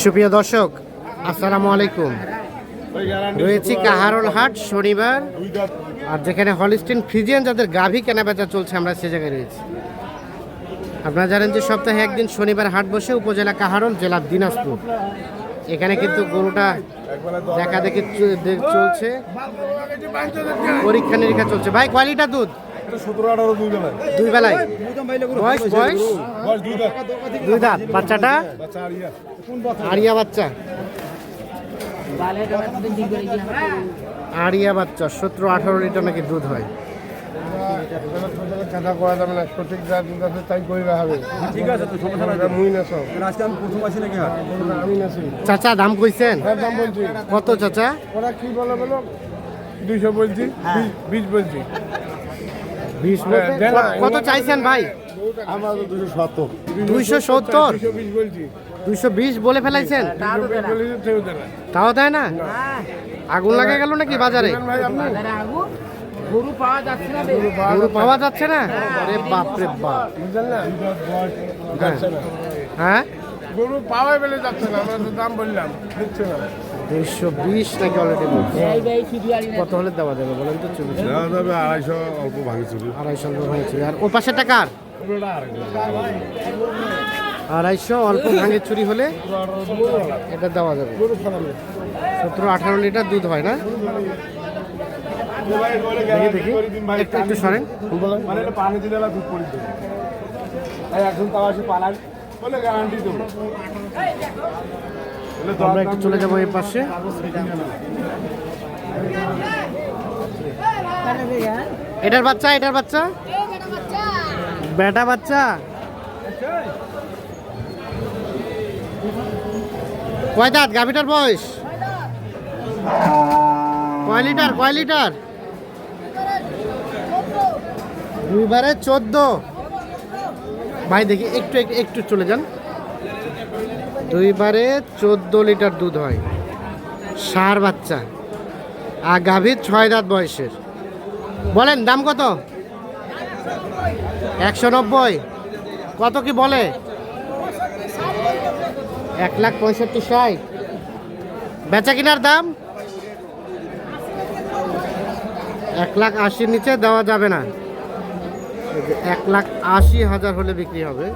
সুপ্রিয় দর্শক, আসসালামু আলাইকুম। রয়েছি কাহারল হাট, শনিবার, আর যেখানে হলিস্টিন ফ্রিজিয়ান যাদের গাভী কেনাবেচা চলছে, আমরা সে জায়গায় রয়েছি। আপনারা জানেন যে সপ্তাহে একদিন শনিবার হাট বসে উপজেলা কাহারল, জেলা দিনাজপুর। এখানে কিন্তু গরুটা দেখা দেখি চলছে। পরীক্ষা নিরীক্ষা চলছে। ভাই কোয়ালিটা দুধ? সতেরো আঠারো দুই বেলায়। দুই বেলায়? বয়স বয়স? বয়স দুই দাঁত। বাচ্চাটা? বাচ্চা আরিয়া আরিয়া বাচ্চা? আরিয়া বাচ্চা সতেরো আঠারো লিটার নাকি দুধ হয়? কথা করা যাবে না সঠিক যা দুধ আছে তাই হবে। ঠিক আছে তো সমস্যা নাই। মুই না সব আজকে আমি প্রথম আসি নাকি আমি নাছি। চাচা দাম কইছেন? হ্যাঁ দাম বলছি। কত চাচা? ওরা কি বলে বলো? দুইশো বলছি বিশ- বিশ বলছি। হ্যাঁ, কত চাইছেন ভাই? আমার দুশো সত্তর। দুইশো সত্তর? দুশো বিশ দুইশো বিশ বলে ফেলাইছেন। তাও দেয় না? আগুন লাগে গেল নাকি বাজারে? গরু পাওয়া যাচ্ছে না আরে বাপ রে বাপ। না? যাচ্ছে না। হ্যাঁ? গরু পাওয়াই বেলে যাচ্ছে না আমরা তো দাম বললাম দিচ্ছে না। দুইশো বিশ নাকি অলরেডি কত হলে দেওয়া যাবে বলেন তো যাবে আড়াইশো অল্প ভাঙি চুরি। আড়াইশো অল্প ভাঙছে আর ও পাশে টাকার আড়াইশো। অল্প ভাঙে চুরি হলে এটা দেওয়া যাবে। সতেরো আঠারো লিটার দুধ হয় না? দেখি দেখি। একটু একটু সরেন। মানে পানি দিলে দুধ পড়ে দেবে। তাও আসে পালান বলে গ্যারান্টি দেবো। আমরা একটু চলে যাব এই পাশে। এটার বাচ্চা এটার বাচ্চা? বেটা বাচ্চা? কয় দাঁত? গাভিটার বয়স? কয় লিটার? কয় লিটার? দুইবারে চোদ্দ। ভাই, দেখি একটু, একটু- চলে যান। দুইবারে চোদ্দ লিটার দুধ হয়। সার বাচ্চা। আর গাভীর ছয় দাঁত বয়সের। বলেন, দাম কত? একশো নব্বই। কত কি বলে? এক লাখ পঁয়ষট্টি ষাট। বেচা কিনার দাম? এক লাখ আশির নিচে দেওয়া যাবে না। এক লাখ আশি হাজার হলে বিক্রি হবে।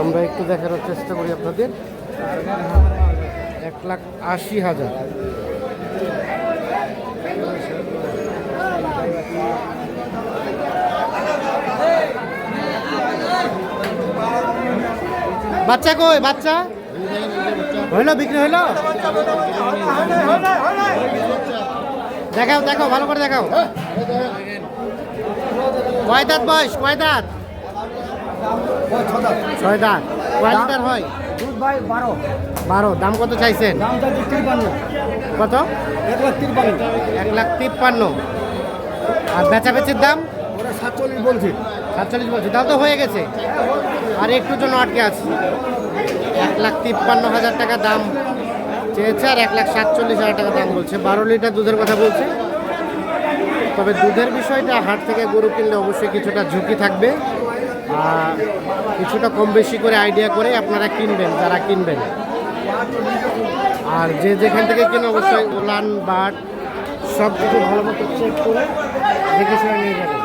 আমরা একটু দেখানোর চেষ্টা করি আপনাদের। এক লাখ আশি হাজার। বাচ্চা কই, বাচ্চা? হইল, বিক্রি হইল? দেখাও দেখাও, ভালো করে দেখাও। কয় দাঁত বয়স, কয় দাঁত? ছয় দাঁত। কয় লিটার হয়? দুধ ভাই বারো। বারো। দাম কত চাইছেন? দাম কত? এক লাখ তিরপান্ন এক লাখ তিপ্পান্ন। আর বেচাবেচির দাম? ওরা সাতচল্লিশ বলছি। সাতচল্লিশ বলছি। তাও তো হয়ে গেছে। আর একটুর জন্য আটকে আছে। এক লাখ তিপ্পান্ন হাজার টাকা দাম চেয়েছে আর এক লাখ সাতচল্লিশ হাজার টাকা দাম বলছে। বারো লিটার দুধের কথা বলছে। তবে দুধের বিষয়টা হাট থেকে গরু কিনলে অবশ্যই কিছুটা ঝুঁকি থাকবে। কিছুটা কম বেশি করে আইডিয়া করে আপনারা কিনবেন, যারা কিনবেন। আর যে যেখান থেকে কিনে অবশ্যই উলান, বাট সব কিছু ভালো মতো চেক করে দেখে শুনে নিয়ে যাবেন।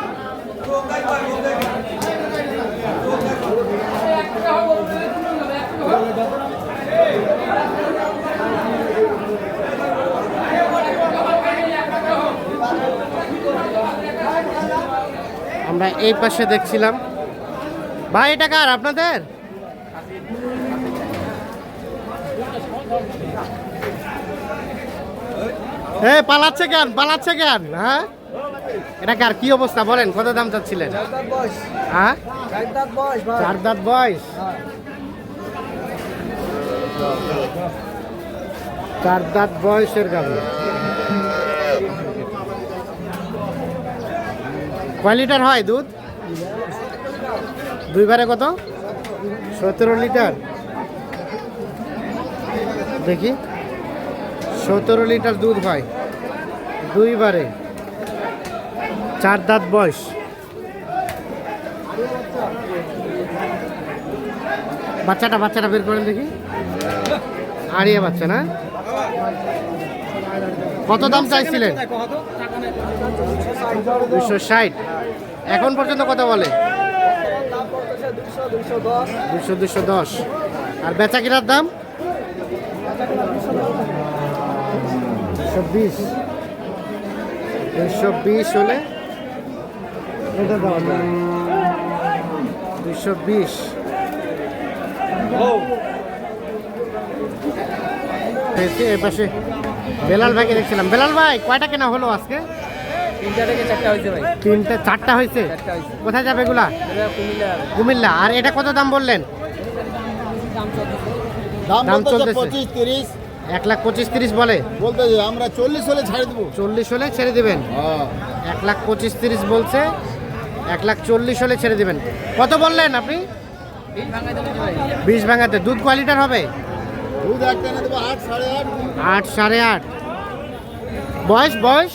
আমরা এই পাশে দেখছিলাম ভাই, এটা কার, আপনাদের? এ, পালাচ্ছে কেন পালাচ্ছে কেন হ্যাঁ? এটা কার, কি অবস্থা, বলেন, কত দাম চাচ্ছিলেন? হ্যাঁ? চার দাঁত চার দাঁত বয়সের গাভী। কয় লিটার হয় দুধ? দুইবারে কত? সতেরো লিটার। দেখি। সতেরো লিটার দুধ হয় দুইবারে। চার দাঁত বয়স। বাচ্চাটা বাচ্চাটা বের করেন দেখি। আড়িয়া বাচ্চা, না? কত দাম চাইছিলেন? দুশো ষাট। এখন পর্যন্ত কত বলে? দশ, দুশো দুশো। আর বেচা কিনার দাম? দুশো বিশ। হলে? এটা দুশো বিশ। এ পাশে বেলাল ভাইকে দেখছিলাম। বেলাল ভাই, কয়টা কেনা হলো আজকে? তিনটা থেকে চারটা হয়েছে ভাই। তিনটে চারটা হয়েছে? কোথায় যাবে এগুলা? কুমিল্লা। আর এটা কত দাম বললেন? দাম। চলতেছে। পঁচিশ তিরিশ। এক লাখ পঁচিশ তিরিশ বলে? বলতে আমরা চল্লিশ হলে ছাড়ে দেবো। চল্লিশ হলে ছেড়ে দেবেন? হ্যাঁ। এক লাখ পঁচিশ তিরিশ বলছে। এক লাখ চল্লিশ হলে ছেড়ে দেবেন। কত বললেন আপনি? বিশ ভাঙাতে দুধ কোয়ালিটার হবে? দুধ একটা দেবো সাড়ে আট। আট সাড়ে আট। বয়স বয়স?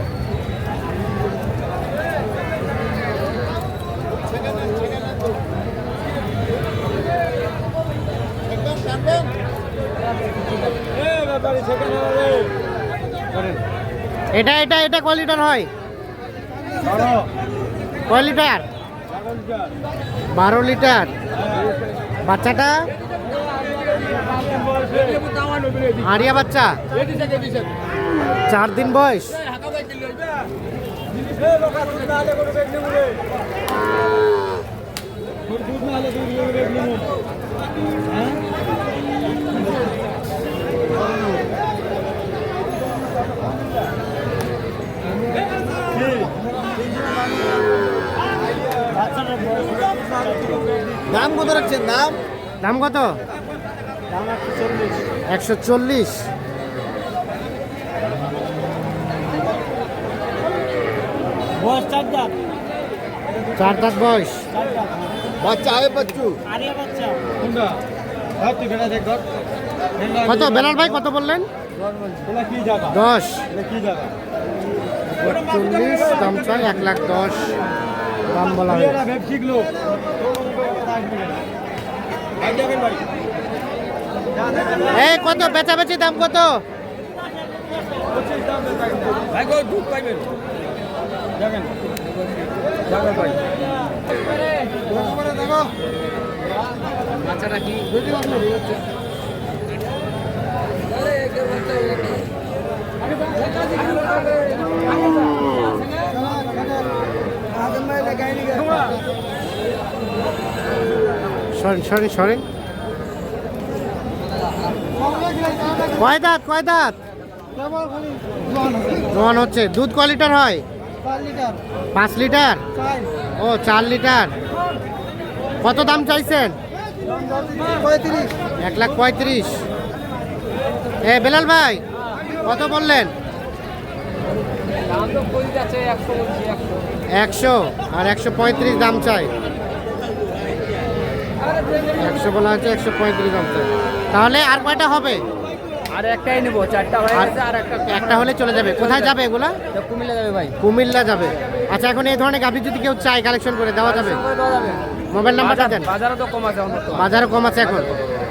এটা এটা এটা কয় লিটার হয়? কয় লিটার? বারো লিটার। বাচ্চাটা? আরিয়া বাচ্চা? চার দিন বয়স। দাম কত রাখছেন? দাম দাম কত? একশো চল্লিশ। বয়স চার দাম চার দাঁত বয়স। বাচ্চা আয় বাচ্চু। কত? বেলাল ভাই কত বললেন? দশ। চল্লিশ দাম চাই এক লাখ দশ। দাম বলা হয় এই কত? বেচাবেচি দাম কত? ভাই গো দুধ পাইবেন যাবেন যাবেন ভাই বাচ্চাটা কি? সরেন সরেন সরেন কয় দাঁত কয় দাঁত? জোয়ান হচ্ছে। দুধ ক লিটার হয়? পাঁচ লিটার? ও, চার লিটার। কত দাম চাইছেন? এক লাখ পঁয়ত্রিশ। এ বেলাল ভাই কত বললেন? একশো আর একশো পঁয়ত্রিশ দাম চাই। একশো বলা হচ্ছে একশো পঁয়ত্রিশ দাম চাই। তাহলে আর কয়টা হবে? আর একটাই নেব চারটা হয়ে গেছে আর একটা একটা হলে চলে যাবে। কোথায় যাবে এগুলা? কুমিল্লা যাবে ভাই। কুমিল্লা যাবে। আচ্ছা এখন এই ধরনের গাভি যদি কেউ চায় কালেকশন করে দেওয়া যাবে? দেওয়া যাবে। মোবাইল নাম্বারটা দেন। বাজারও তো কম আছে অন্য বাজারও কম আছে এখন।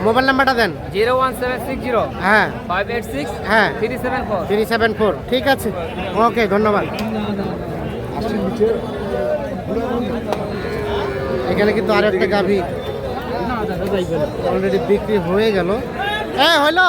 মোবাইল নাম্বারটা দেন। Zero one seven six zero. হ্যাঁ। Five eight six. হ্যাঁ। Three seven four. Three seven four. ঠিক আছে। ওকে ধন্যবাদ। এখানে কিন্তু আর একটা গাভি অলরেডি বিক্রি হয়ে গেল। হ্যাঁ হলো